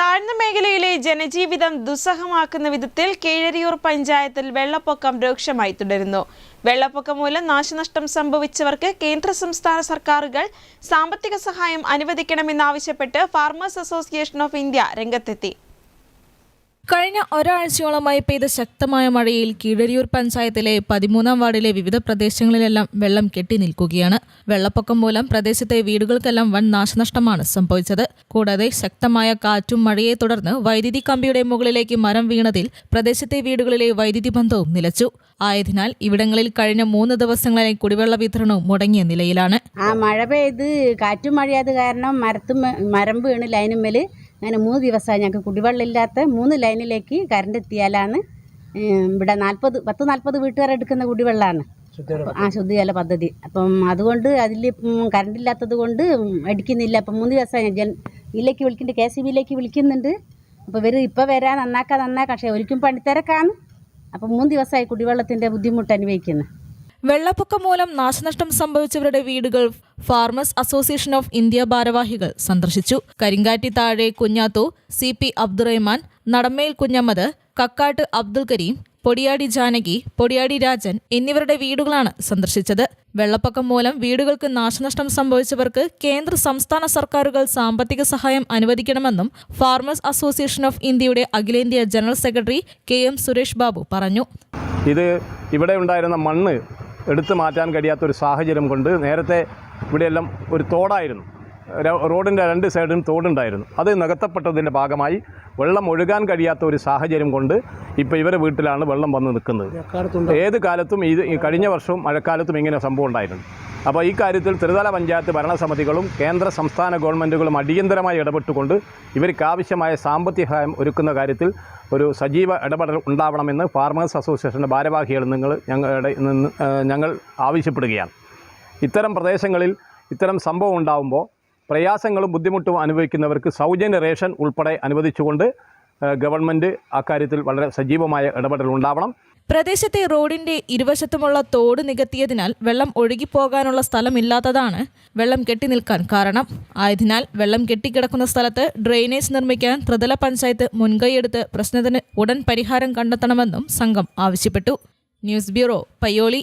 താഴ്ന്ന മേഖലയിലെ ജനജീവിതം ദുസ്സഹമാക്കുന്ന വിധത്തിൽ കീഴരിയൂർ പഞ്ചായത്തിൽ വെള്ളപ്പൊക്കം രൂക്ഷമായി തുടരുന്നു. വെള്ളപ്പൊക്കം മൂലം നാശനഷ്ടം സംഭവിച്ചവർക്ക് കേന്ദ്ര സംസ്ഥാന സർക്കാരുകൾ സാമ്പത്തിക സഹായം അനുവദിക്കണമെന്നാവശ്യപ്പെട്ട് ഫാർമേഴ്സ് അസോസിയേഷൻ ഓഫ് ഇന്ത്യ രംഗത്തെത്തി. കഴിഞ്ഞ ഒരാഴ്ചയോളമായി പെയ്ത ശക്തമായ മഴയിൽ കീഴരിയൂർ പഞ്ചായത്തിലെ പതിമൂന്നാം വാർഡിലെ വിവിധ പ്രദേശങ്ങളിലെല്ലാം വെള്ളം കെട്ടി നിൽക്കുകയാണ്. വെള്ളപ്പൊക്കം മൂലം പ്രദേശത്തെ വീടുകൾക്കെല്ലാം വൻ നാശനഷ്ടമാണ് സംഭവിച്ചത്. കൂടാതെ ശക്തമായ കാറ്റും മഴയെ തുടർന്ന് വൈദ്യുതി കമ്പിയുടെ മുകളിലേക്ക് മരം വീണതിൽ പ്രദേശത്തെ വീടുകളിലെ വൈദ്യുതി ബന്ധവും നിലച്ചു. ആയതിനാൽ ഇവിടങ്ങളിൽ കഴിഞ്ഞ മൂന്ന് ദിവസങ്ങളായി കുടിവെള്ള വിതരണവും മുടങ്ങിയ നിലയിലാണ്. ആ മഴ പെയ്ത് കാറ്റും മഴയത് കാരണം മരത്തും മരം വീണ് ലൈനുമ്മൽ അങ്ങനെ മൂന്ന് ദിവസമായി ഞങ്ങൾക്ക് കുടിവെള്ളമില്ലാത്ത മൂന്ന് ലൈനിലേക്ക് കറണ്ട് എത്തിയാലാണ് ഇവിടെ നാൽപ്പത് പത്ത് നാൽപ്പത് വീട്ടുകാർ എടുക്കുന്ന കുടിവെള്ളമാണ്. ആ ശുദ്ധജല പദ്ധതി. അപ്പം അതുകൊണ്ട് അതിൽ കറണ്ട് ഇല്ലാത്തത് കൊണ്ട് അടിക്കുന്നില്ല. അപ്പം മൂന്ന് ദിവസമായി ജൻ ഇതിലേക്ക് വിളിക്കുന്നുണ്ട് കെ സി ബിയിലേക്ക് വിളിക്കുന്നുണ്ട്. അപ്പോൾ ഇവർ ഇപ്പോൾ വരാൻ നന്നാക്കാൻ നന്നാക്കാം. പക്ഷേ ഒരിക്കലും പണിത്തിരക്കാണ്. അപ്പം മൂന്ന് ദിവസമായി കുടിവെള്ളത്തിന്റെ ബുദ്ധിമുട്ട് അനുഭവിക്കുന്നത് വെള്ളപ്പൊക്കം മൂലം നാശനഷ്ടം സംഭവിച്ചവരുടെ വീടുകൾ ഫാർമേഴ്സ് അസോസിയേഷൻ ഓഫ് ഇന്ത്യ ഭാരവാഹികൾ സന്ദർശിച്ചു. കരിങ്കാറ്റി താഴെ കുഞ്ഞാത്തു സി പി അബ്ദുറഹ്മാൻ നടമേൽ കുഞ്ഞമ്മദ് കക്കാട്ട് അബ്ദുൽ കരീം പൊടിയാടി ജാനകി പൊടിയാടി രാജൻ എന്നിവരുടെ വീടുകളാണ് സന്ദർശിച്ചത്. വെള്ളപ്പൊക്കം മൂലം വീടുകൾക്ക് നാശനഷ്ടം സംഭവിച്ചവർക്ക് കേന്ദ്ര സംസ്ഥാന സർക്കാരുകൾ സാമ്പത്തിക സഹായം അനുവദിക്കണമെന്നും ഫാർമേഴ്സ് അസോസിയേഷൻ ഓഫ് ഇന്ത്യയുടെ അഖിലേന്ത്യാ general secretary K M Suresh Babu പറഞ്ഞു. ഇത് ഇവിടെ ഉണ്ടായിരുന്ന മണ്ണ് എടുത്തു മാറ്റാൻ കഴിയാത്തൊരു സാഹചര്യം കൊണ്ട് നേരത്തെ ഇവിടെയെല്ലാം ഒരു തോടായിരുന്നു. റോഡിന്റെ രണ്ട് സൈഡിലും തോടുണ്ടായിരുന്നു. അത് നികത്തപ്പെട്ടതിന്റെ ഭാഗമായി വെള്ളം ഒഴുകാൻ കഴിയാത്ത ഒരു സാഹചര്യം കൊണ്ട് ഇപ്പോൾ ഇവരെ വീട്ടിലാണ് വെള്ളം വന്ന് നിൽക്കുന്നത്. ഏത് കാലത്തും ഇത് ഈ കഴിഞ്ഞ വർഷവും മഴക്കാലത്തും ഇങ്ങനെ സംഭവം ഉണ്ടായിരുന്നു അപ്പോൾ ഈ കാര്യത്തിൽ ത്രിതല പഞ്ചായത്ത് ഭരണസമിതികളും കേന്ദ്ര സംസ്ഥാന ഗവൺമെന്റുകളും അടിയന്തരമായി ഇടപെട്ടുകൊണ്ട് ഇവർക്കാവശ്യമായ സാമ്പത്തിക സഹായം ഒരുക്കുന്ന കാര്യത്തിൽ ഒരു സജീവ ഇടപെടൽ ഉണ്ടാവണമെന്ന് ഫാർമേഴ്സ് അസോസിയേഷന്റെ ഭാരവാഹികൾ നിങ്ങൾ ഞങ്ങളുടെ നിന്ന് ഞങ്ങൾ ആവശ്യപ്പെടുകയാണ്. ഇത്തരം പ്രദേശങ്ങളിൽ ഇത്തരം സംഭവം ഉണ്ടാകുമ്പോൾ പ്രയാസങ്ങളും ബുദ്ധിമുട്ടും അനുഭവിക്കുന്നവർക്ക് സൗജന്യ റേഷൻ ഉൾപ്പെടെ അനുവദിച്ചുകൊണ്ട് ഗവൺമെന്റ് അക്കാര്യത്തിൽ വളരെ സജീവമായ ഇടപെടൽ ഉണ്ടാവണം. പ്രദേശത്തെ റോഡിന്റെ ഇരുവശത്തുമുള്ള തോട് നികത്തിയതിനാൽ വെള്ളം ഒഴുകിപ്പോകാനുള്ള സ്ഥലമില്ലാത്തതാണ് വെള്ളം കെട്ടിനിൽക്കാൻ കാരണം. ആയതിനാൽ വെള്ളം കെട്ടിക്കിടക്കുന്ന സ്ഥലത്ത് ഡ്രെയിനേജ് നിർമ്മിക്കാൻ ത്രിതല പഞ്ചായത്ത് മുൻകൈയെടുത്ത് പ്രശ്നത്തിന് ഉടൻ പരിഹാരം കണ്ടെത്തണമെന്നും സംഘം ആവശ്യപ്പെട്ടു. News bureau Payyoli.